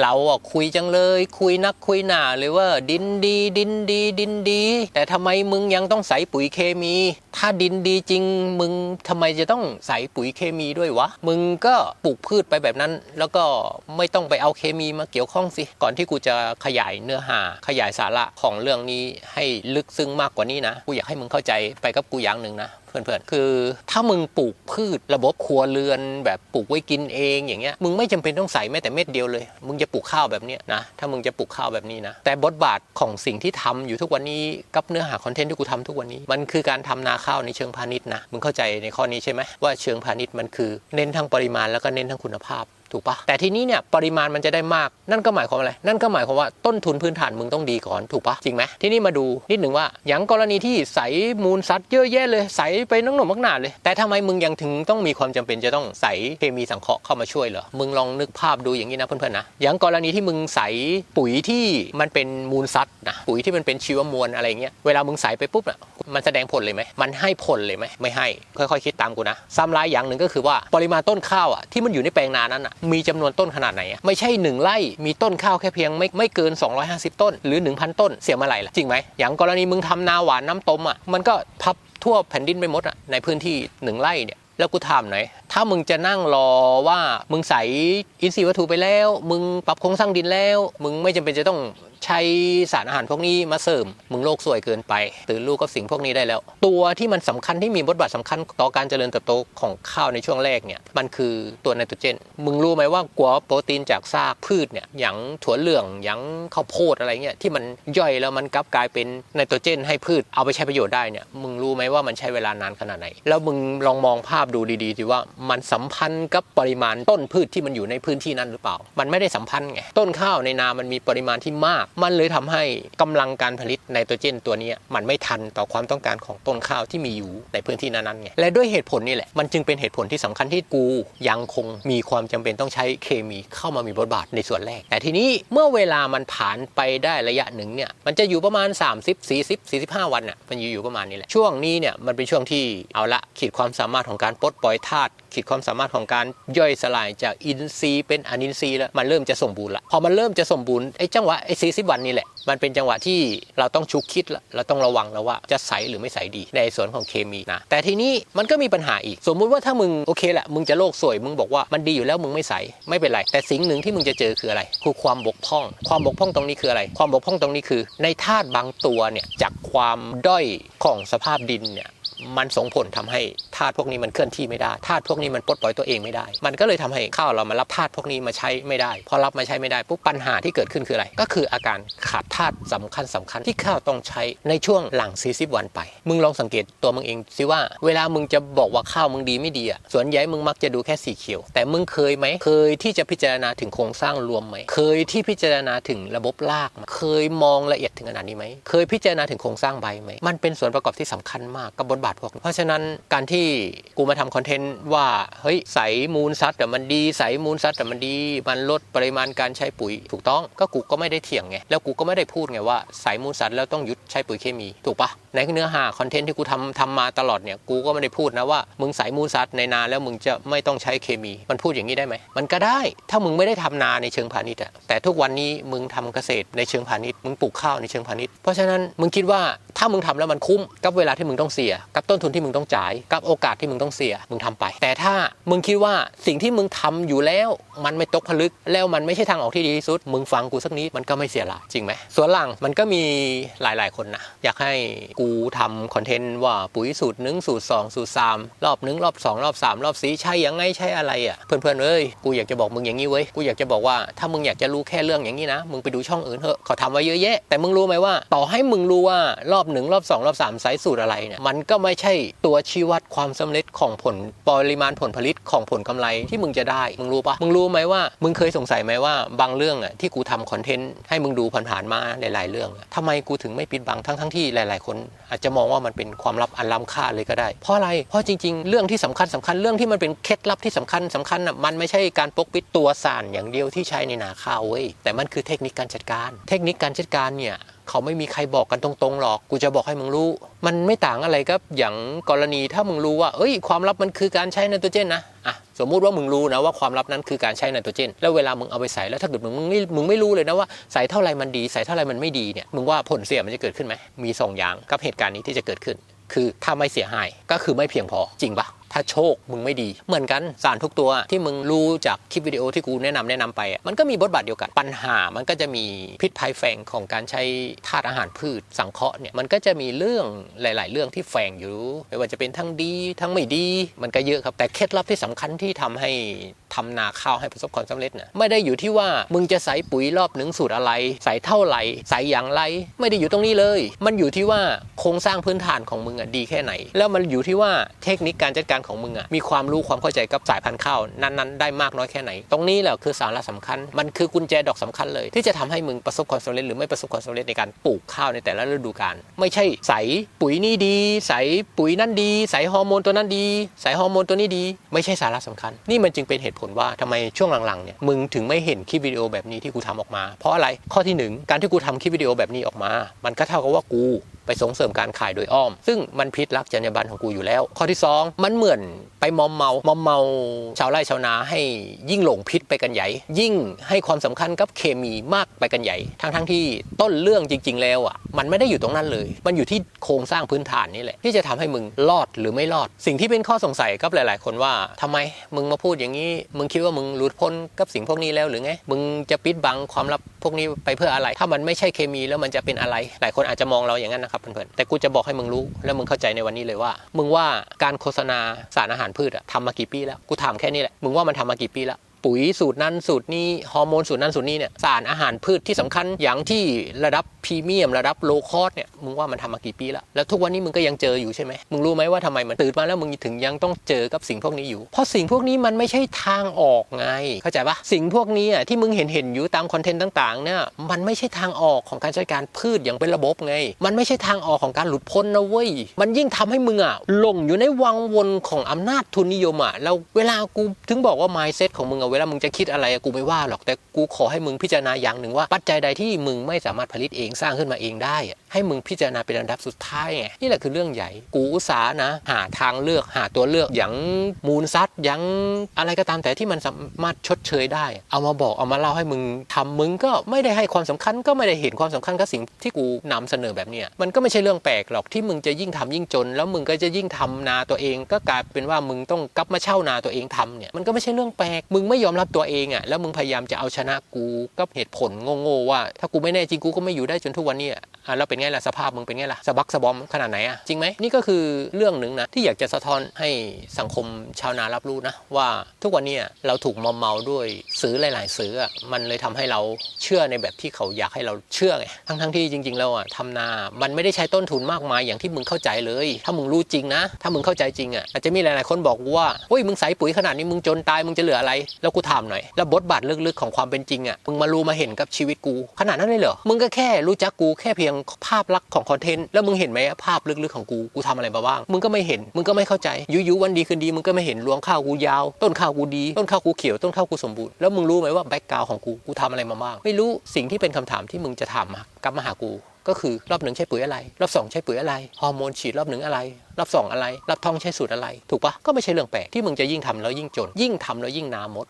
เราอะคุยจังเลย คุยนักคุยหนาเลยว่า ดินดี ดินดี ดินดี แต่ทำไมมึงยังต้องใส่ปุ๋ยเคมี ถ้าดินดีจริง มึงทำไมจะต้องใส่ปุ๋ยเคมีด้วยวะ มึงก็ปลูกพืชไปแบบนั้น แล้วก็ไม่ต้องไปเอาเคมีมาเกี่ยวข้องสิ ก่อนที่กูจะขยายเนื้อหา ขยายสาระของเรื่องนี้ให้ลึกซึ้งมากกว่านี้นะ กูอยากให้มึงเข้าใจไปกับกูอย่างหนึ่งนะ พื่อนๆ คือถ้ามึงปลูกพืชระบบครัวเรือนแบบปลูกไว้กินเองอย่างเงี้ยมึงไม่จำเป็นต้องใส่แม้แต่เม็ดเดียวเลย มึงจะปลูกข้าวแบบเนี้ยนะถ้ามึงจะปลูกข้าวแบบนี้นะแต่บทบาทของสิ่งที่ทำอยู่ทุกวันนี้กับเนื้อหาคอนเทนต์ที่กูทำทุกวันนี้มันคือการทำนาข้าวในเชิงพาณิชย์นะมึงเข้าใจในข้อนี้ใช่ไหมว่าเชิงพาณิชย์มันคือเน้นทั้งปริมาณแล้วก็เน้นทั้งคุณภาพ ถูกปะแต่ทีนี้เนี่ยปริมาณมันจะได้มากนั่นก็หมายความอะไร นั่นก็หมายความว่าต้นทุนพื้นฐานมึงต้องดีก่อนถูกปะจริงไหมทีนี้มาดูนิดหนึ่งว่าอย่างกรณีที่ใสมูลสัตว์เยอะแยะเลยใสไปน้องหนุ่มมักหนาเลย แต่ทำไมมึงยังถึงต้องมีความจำเป็นจะต้องใสเคมีสังเคราะห์เข้ามาช่วยเหรอมึงลองนึกภาพดูอย่างนี้นะเพื่อนๆนะอย่างกรณีที่มึงใสปุ๋ยที่มันเป็นมูลสัตว์นะปุ๋ยที่มันเป็นชีวมวลอะไรเงี้ยเวลามึงใสไปปุ๊บอะ มันแสดงผลเลยไหม มันให้ผลเลยไหม ไม่ให้ ค่อยๆคิดตามกูนะ ซ้ำร้ายอย่างหนึ่งก็คือว่าปริมาณต้นข้าวอะที่มันอยู่ในแปลงนานั้นอะมีจำนวนต้นขนาดไหนอะไม่ใช่หนึ่งไร่มีต้นข้าวแค่เพียงไม่ไม่เกิน 250 ต้น หรือ 1,000 ต้นเสียเมื่อไหร่ล่ะจริงไหมอย่างกรณีมึงทำนาหวานน้ำต้มอะมันก็พับทั่วแผ่นดินไปหมดอะในพื้นที่หนึ่งไร่เนี่ยแล้วกูถามหน่อย ถ้ามึงจะนั่งรอว่ามึงใส่อินทรีย์วัตถุไปแล้ว มึงปรับโครงสร้างดินแล้ว มึงไม่จำเป็นจะต้องใช้สารอาหารพวกนี้มาเสริมมึงโลกสวยเกินไป ตื่นรู้กับสิ่งพวกนี้ได้แล้ว ตัวที่มันสำคัญที่มีบทบาทสำคัญต่อการเจริญเติบโตของข้าวในช่วงแรกเนี่ยมันคือตัวไนโตรเจน มึงรู้ไหมว่ากัวโปรตีนจากซากพืชเนี่ยอย่างถั่วเหลืองอย่างข้าวโพดอะไรเงี้ยที่มันย่อยแล้วมันกลับกลายเป็นไนโตรเจน ให้พืชเอาไปใช้ประโยชน์ได้เนี่ยมึงรู้ไหมว่ามันใช้เวลานานขนาดไหน แล้วมึงลองมองภาพดูดีๆสิว่ามันสัมพันธ์กับปริมาณต้นพืชที่มันอยู่ในพื้นที่นั้นหรือเปล่า มันไม่ได้สัมพันธ์ไงต้นข้าวในนามันมีปริมาณที่มากมันเลยทำให้กำลังการผลิตไนโตรเจนตัวนี้มันไม่ทันต่อความต้องการของต้นข้าวที่มีอยู่ในพื้นที่นั้นๆไงและด้วยเหตุผลนี่แหละมันจึงเป็นเหตุผลที่สำคัญที่กูยังคงมีความจำเป็นต้องใช้เคมีเข้ามามีบทบาทในส่วนแรก แต่ทีนี้เมื่อเวลามันผ่านไปได้ระยะหนึ่งเนี่ยมันจะอยู่ประมาณ 30 40 45 วันน่ะมันอยู่อยู่ประมาณนี้แหละช่วงนี้เนี่ยมันเป็นช่วงที่เอาละขีดความสามารถของการปลดปล่อยธาตุ ขีดความสามารถของการย่อยสลายจากอินทรีย์เป็นอนินทรีย์แล้วมันเริ่มจะสมบูรณ์ละพอมันเริ่มจะสมบูรณ์ไอ้จังหวะไอ้สีวันนี่แหละมันเป็นจังหวะที่เราต้องชุกคิดละเราต้องระวังแล้วว่าจะใสหรือไม่ใสดีในส่วนของเคมีนะแต่ทีนี้มันก็มีปัญหาอีก สมมุติว่าถ้ามึงโอเคแหละมึงจะโลกสวยมึงบอกว่ามันดีอยู่แล้วมึงไม่ใสไม่เป็นไร แต่สิ่งหนึ่งที่มึงจะเจอคืออะไรคือความบกพร่อง ความบกพร่องตรงนี้คืออะไร ความบกพร่องตรงนี้คือ ในธาตุบางตัวเนี่ยจากความด้อยของสภาพดินเนี่ย มันส่งผลทำให้ธาตุพวกนี้มันเคลื่อนที่ไม่ได้ธาตุพวกนี้มันปลดปล่อยตัวเองไม่ได้ มันก็เลยทำให้ข้าวเรามารับธาตุพวกนี้มาใช้ไม่ได้ พอรับมาใช้ไม่ได้ปุ๊บปัญหาที่เกิดขึ้นคืออะไร ก็คืออาการขาดธาตุสำคัญสำคัญที่ข้าวต้องใช้ในช่วงหลัง 40 วันไป มึงลองสังเกตตัวมึงเองสิว่า เวลามึงจะบอกว่าข้าวมึงดีไม่ดีอะส่วนใหญ่มึงมักจะดูแค่สีเขียว แต่มึงเคยไหมเคยที่จะพิจารณาถึงโครงสร้างรวมไหมเคยที่พิจารณาถึงระบบรากไหมเคยมองละเอียดถึงขนาดนี้ไหมเคยพิจารณาถึงโครงสร้างใบไหมมันเป็นส่วนประกอบที่สำคัญมากกับบทบาทพวกเพราะฉะนั้นการที่กูมาทำคอนเทนต์ว่าเฮ้ยใสมูลซัดแต่มันดีใสมูลซัดแต่มันดี มันลดปริมาณการใช้ปุ๋ยถูกต้องก็กูก็ไม่ได้เถียงไงแล้วกูก็ไม่ได้พูดไงว่าใสมูลซัดแล้วต้องหยุดใช้ปุ๋ยเคมีถูกปะ ในเนื้อหาคอนเทนต์ที่กูทำทำมาตลอดเนี่ยกูก็ไม่ได้พูดนะว่ามึงใสมูลซัดในนาแล้วมึงจะไม่ต้องใช้เคมี มันพูดอย่างนี้ได้ไหมมันก็ได้ ถ้ามึงไม่ได้ทำนาในเชิงพาณิชย์อะแต่ทุกวันนี้มึงทำเกษตรในเชิงพาณิชย์มึงปลูกข้าวในเชิงพาณิชย์เพราะฉะนั้นมึงคิดว่าถ้ามึงทำแล้วมันคุ้มกับเวลาที่มึงต้องเสีย กับต้นทุนที่มึงต้องจ่าย กับโอกาสที่มึงต้องเสีย มึงทำไป แต่ถ้ามึงคิดว่าสิ่งที่มึงทำอยู่แล้ว มันไม่ตกผลึก แล้วมันไม่ใช่ทางออกที่ดีที่สุด มึงฟังกูสักนิดมันก็ไม่เสียหลายจริงไหมส่วนหลังมันก็มีหลายๆคนนะอยากให้กูทำคอนเทนต์ว่าปุ๋ยสูตรหนึ่งสูตรสองสูตรสามรอบหนึ่งรอบสองรอบสามรอบสีใช่ยังไงใช่อะไรอะเพื่อนๆเอ้ยกูอยากจะบอกมึงอย่างนี้เว้ยกูอยากจะบอกว่าถ้ามึงอยากจะรู้แค่เรื่องอย่างนี้นะมึงไปดูช่องอื่นเถอะเขาทำไว้เยอะแยะ แต่มึงรู้ไหมว่า ต่อให้มึงรู้ว่ารอบหนึ่งรอบสองรอบสามไซส์สูตรอะไรเนี่ยมันก็ไม่ใช่ตัวชี้วัดความสำเร็จของผลปริมาณผลผลิตของผลกำไรที่มึงจะได้มึงรู้ปะมึงรู้ไหมว่า มึงเคยสงสัยไหมว่าบางเรื่องอะที่กูทำคอนเทนต์ให้มึงดูผ่านๆมาหลายๆเรื่องอะทำไมกูถึงไม่ปิดบังทั้งๆที่หลาย ๆ คน อาจจะมองว่ามันเป็นความลับอันล้ำค่าเลยก็ได้ เพราะอะไร เพราะจริง ๆ เรื่องที่สำคัญสำคัญเรื่องที่มันเป็นเคล็ดลับที่สำคัญสำคัญอะมันไม่ใช่การปกปิดตัวสารอย่างเดียวที่ใช้ในนาข้าวเว้ยแต่มันคือเทคนิคการจัดการ เทคนิคการจัดการเนี่ยเขาไม่มีใครบอกกันตรงๆหรอก กูจะบอกให้มึงรู้ มันไม่ต่างอะไรกับอย่างกรณีถ้ามึงรู้ว่า เอ้ย ความลับมันคือการใช้ไนโตรเจนนะ อะ สมมุติว่ามึงรู้นะว่าความลับนั้นคือการใช้ไนโตรเจน แล้วเวลามึงเอาไปใส่แล้วถ้าเกิดมึงมึงไม่มึงไม่รู้เลยนะว่าใส่เท่าไรมันดี ใส่เท่าไรมันไม่ดีเนี่ยมึงว่าผลเสียมันจะเกิดขึ้นไหมมีสองอย่างกับเหตุการณ์นี้ที่จะเกิดขึ้น คือถ้าไม่เสียหายก็คือไม่เพียงพอจริงปะ ถ้าโชคมึงไม่ดี เหมือนกันสารทุกตัวที่มึงรู้จากคลิปวิดีโอที่กูแนะนำแนะนำไป มันก็มีบทบาทเดียวกัน ปัญหามันก็จะมีพิษภัยแฝงของการใช้ธาตุอาหารพืชสังเคราะห์เนี่ยมันก็จะมีเรื่องหลาย ๆ เรื่องที่แฝงอยู่ ไม่ว่าจะเป็นทั้งดีทั้งไม่ดี มันก็เยอะครับแต่เคล็ดลับที่สำคัญที่ทำให้ทำนาข้าวให้ประสบความสำเร็จนะไม่ได้อยู่ที่ว่ามึงจะใส่ปุ๋ยรอบหนึ่งสูตรอะไร ใส่เท่าไหร่ใส่อย่างไร ไม่ได้อยู่ตรงนี้เลย มันอยู่ที่ว่าโครงสร้างพื้นฐานของมึงอะดีแค่ไหน แล้วมันอยู่ที่ว่าเทคนิคการจัดการของมึงอะมีความรู้ความเข้าใจกับสายพันธุ์ข้าวนั้นๆได้มากน้อยแค่ไหน ตรงนี้แหละคือสาระสำคัญ มันคือกุญแจดอกสำคัญเลย ที่จะทำให้มึงประสบความสำเร็จหรือไม่ประสบความสำเร็จในการปลูกข้าวในแต่ละฤดูกาลไม่ใช่ใส่ปุ๋ยนี่ดี ใส่ปุ๋ยนั่นดี ใส่ฮอร์โมนตัวนั้นดี ใส่ฮอร์โมนตัวนี้ดี ไม่ใช่สาระสำคัญ นี่มันจึงเป็นเหตุผลว่าทำไมช่วงหลังๆเนี่ยมึงถึงไม่เห็นคลิปวิดีโอแบบนี้ที่กูทำออกมา เพราะอะไรข้อที่หนึ่งการที่กูทำคลิปวิดีโอแบบนี้ออกมา มันก็เท่ากับว่ากู ไปส่งเสริมการขายโดยอ้อม ซึ่งมันพิษรักจรรยาบรรณของกูอยู่แล้ว ข้อที่สองมันเหมือนไปมอมเมามอมเมาชาวไร่ชาวนาให้ยิ่งหลงพิษไปกันใหญ่ ยิ่งให้ความสำคัญกับเคมีมากไปกันใหญ่ ทั้งทั้งๆที่ต้นเรื่องจริง ๆ แล้วอะมันไม่ได้อยู่ตรงนั้นเลย มันอยู่ที่โครงสร้างพื้นฐานนี่แหละที่จะทำให้มึงรอดหรือไม่รอด สิ่งที่เป็นข้อสงสัยกับหลาย ๆ คนว่าทำไมมึงมาพูดอย่างนี้ มึงคิดว่ามึงหลุดพ้นกับสิ่งพวกนี้แล้วหรือไงมึงจะปิดบังความลับพวกนี้ไปเพื่ออะไร ถ้ามันไม่ใช่เคมีแล้วมันจะเป็นอะไร หลายคนอาจจะมองเราอย่างนั้นนะครับเพื่อนๆแต่กูจะบอกให้มึงรู้ แล้วมึงเข้าใจในวันนี้เลยว่า มึงว่าการโฆษณาสารอาหารพืชอะทำมากี่ปีแล้วกูถามแค่นี้แหละมึงว่ามันทำมากี่ปีแล้ว ปุ๋ยสูตรนั้นสูตรนี้ฮอร์โมนสูตรนั้นสูตรนี้เนี่ยสารอาหารพืชที่สำคัญอย่างที่ระดับพรีเมียมระดับโลคอสเนี่ยมึงว่ามันทำมากี่ปีแล้วแล้วทุกวันนี้มึงก็ยังเจออยู่ใช่ไหมมึงรู้ไหมว่าทำไมมันตื่นมาแล้วมึงถึงยังต้องเจอกับสิ่งพวกนี้อยู่ เพราะสิ่งพวกนี้มันไม่ใช่ทางออกไง เข้าใจปะสิ่งพวกนี้อะที่มึงเห็นเห็นอยู่ตามคอนเทนต์ต่างๆเนี่ยมันไม่ใช่ทางออกของการจัดการพืชอย่างเป็นระบบไง มันไม่ใช่ทางออกของการหลุดพ้นนะเว้ยมันยิ่งทำให้มึงอะหลงอยู่ในวังวนของอำนาจทุนนิยมอะแล้วเวลากูถึงบอกว่า mindset ของมึงอะเวลามึงจะคิดอะไรกูไม่ว่าหรอกแต่กูขอให้มึงพิจารณาอย่างหนึ่งว่าปัจจัยใดที่มึงไม่สามารถผลิตเองสร้างขึ้นมาเองได้ ให้มึงพิจารณาเป็นอันดับสุดท้ายไงนี่แหละคือเรื่องใหญ่ กูอุตสานะ หาทางเลือกหาตัวเลือกอย่างมูลซัดอย่างอะไรก็ตามแต่ที่มันสามารถชดเชยได้ เอามาบอกเอามาเล่าให้มึงทำมึงก็ไม่ได้ให้ความสำคัญก็ไม่ได้เห็นความสำคัญกับสิ่งที่กูนำเสนอแบบเนี้ยมันก็ไม่ใช่เรื่องแปลกหรอกที่มึงจะยิ่งทำยิ่งจน แล้วมึงก็จะยิ่งทำนาตัวเอง ก็กลายเป็นว่ามึงต้องกลับมาเช่านาตัวเองทำเนี่ยมันก็ไม่ใช่เรื่องแปลกมึงไม่ยอมรับตัวเองอะแล้วมึงพยายามจะเอาชนะกูก็เหตุผลโง่ๆว่า ถ้ากูไม่แน่จริงกูก็ไม่อยู่ได้จนทุกวันนี้ อะแล้วเป็นไงล่ะสภาพมึงเป็นไงล่ะสะบักสะบอมขนาดไหนอะจริงไหมนี่ก็คือเรื่องหนึ่งนะที่อยากจะสะท้อนให้สังคมชาวนารับรู้นะว่าทุกวันเนี้เราถูกมอมเมาด้วยสื่อหลาย ๆ สื่ออะมันเลยทำให้เราเชื่อในแบบที่เขาอยากให้เราเชื่อไงทั้งๆที่จริง ๆ แล้วอะทำนา มันไม่ได้ใช้ต้นทุนมากมายอย่างที่มึงเข้าใจเลย ถ้ามึงรู้จริงนะ ถ้ามึงเข้าใจจริงอะอาจจะมีหลาย ๆ คนบอกว่าโอ้ยมึงใส่ปุ๋ยขนาดนี้มึงจนตายมึงจะเหลืออะไร แล้วกูถามหน่อย แล้วบทบาทลึก ๆ ของความเป็นจริงอะมึงมารู้มาเห็นกับชีวิตกู ขนาดนั้นเลยเหรอมึงก็แค่รู้จักกูแค่เพียงภาพลักษณ์ของคอนเทนต์แล้วมึงเห็นไหมภาพลึกๆของกูกูทำอะไรมาบ้างมึงก็ไม่เห็นมึงก็ไม่เข้าใจยู่ๆวันดีคืนดีมึงก็ไม่เห็นรวงข้าวกูยาว ต้นข้าวกูดี ต้นข้าวกูเขียวต้นข้าวกูสมบูรณ์แล้วมึงรู้ไหมว่าแบ็กกราวของกูกูทำอะไรมาบ้างไม่รู้สิ่งที่เป็นคำถามที่มึงจะถามากลับมาหากูก็คือรอบหนึ่งใช้ปุ๋ยอะไร รอบสองใช้ปุ๋ยอะไรฮอร์โมนฉีดรอบหนึ่งอะไร รอบสองอะไรรอบท้องใช้สูตรอะไร ถูกปะก็ไม่ใช่เรื่องแปลกที่มึงจะยิ่งทำแล้วยิ่งจน ยิ่งทำแล้วยิ่งนาหมด